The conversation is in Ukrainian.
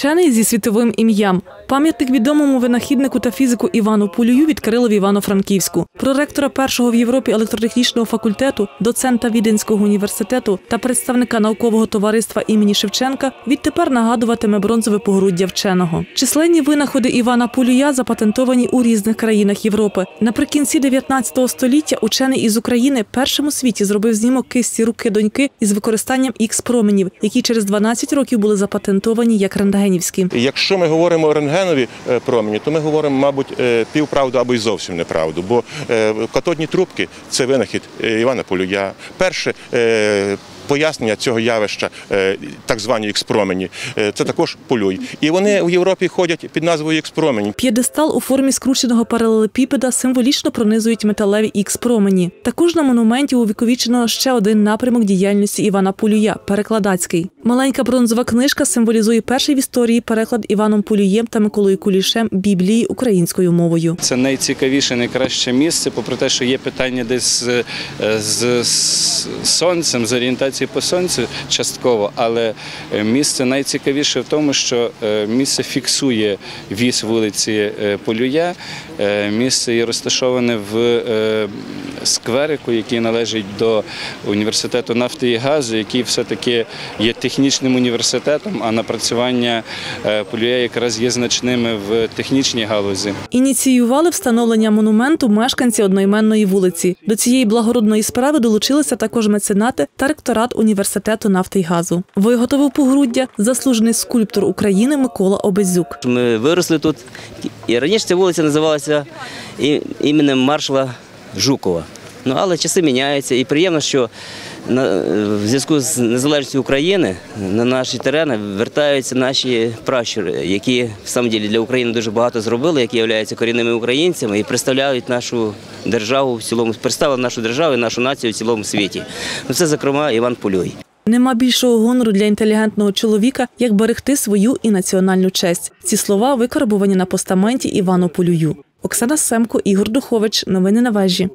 Вчений зі світовим ім'ям. Пам'ятник відомому винахіднику та фізику Івану Пулюю відкрили в Івано-Франківську. Проректора першого в Європі електротехнічного факультету, доцента Віденського університету та представника наукового товариства імені Шевченка відтепер нагадуватиме бронзове погруддя вченого. Численні винаходи Івана Пулюя запатентовані у різних країнах Європи. Наприкінці 19 століття учений із України першим у світі зробив знімок кисті руки доньки із використанням ікс променів, які через 12 років були запатентовані як рентгенівські. Якщо ми говоримо рентгенові е, промені, то ми говоримо, мабуть, е, півправду або й зовсім неправду. Бо е, катодні трубки це винахід Івана Полюя. Перше пояснення цього явища, е, так звані ікс-промені, е, це також полюй. І вони в Європі ходять під назвою ікс-промені. П'єдестал у формі скрученого паралелепіпеда символічно пронизують металеві ікс-промені. Також на монументі увіковічено ще один напрямок діяльності Івана Полюя перекладацький. Маленька бронзова книжка символізує перший в історії переклад Іваном Полюєм та Миколою Кулішем Біблії українською мовою. Це найцікавіше, найкраще місце, попри те, що є питання десь з, з, з сонцем, з орієнтації по сонцю частково, але е, місце найцікавіше в тому, що е, місце фіксує вісь вулиці е, Полюя. Місце є розташоване в скверику, який належить до університету нафти і газу, який все-таки є технічним університетом, а напрацювання Полюя якраз є значними в технічній галузі. Ініціювали встановлення монументу мешканці одноіменної вулиці. До цієї благородної справи долучилися також меценати та ректорат університету нафти й газу. Виготовив погруддя заслужений скульптор України Микола Обезюк. Ми виросли тут. І раніше ця вулиця називалася іменем маршала Жукова. Ну, але часи міняються, і приємно, що на, в зв'язку з незалежністю України на наші терени вертаються наші пращури, які в самом ділі для України дуже багато зробили, які являються корінними українцями і представляють нашу державу в цілому, представили нашу державу і нашу націю в цілому світі. Ну, це, зокрема, Іван Полюй. Нема більшого гонору для інтелігентного чоловіка, як берегти свою і національну честь. Ці слова викарбувані на постаменті Івану Полюю. Оксана Семко, Ігор Духович. Новини на вежі.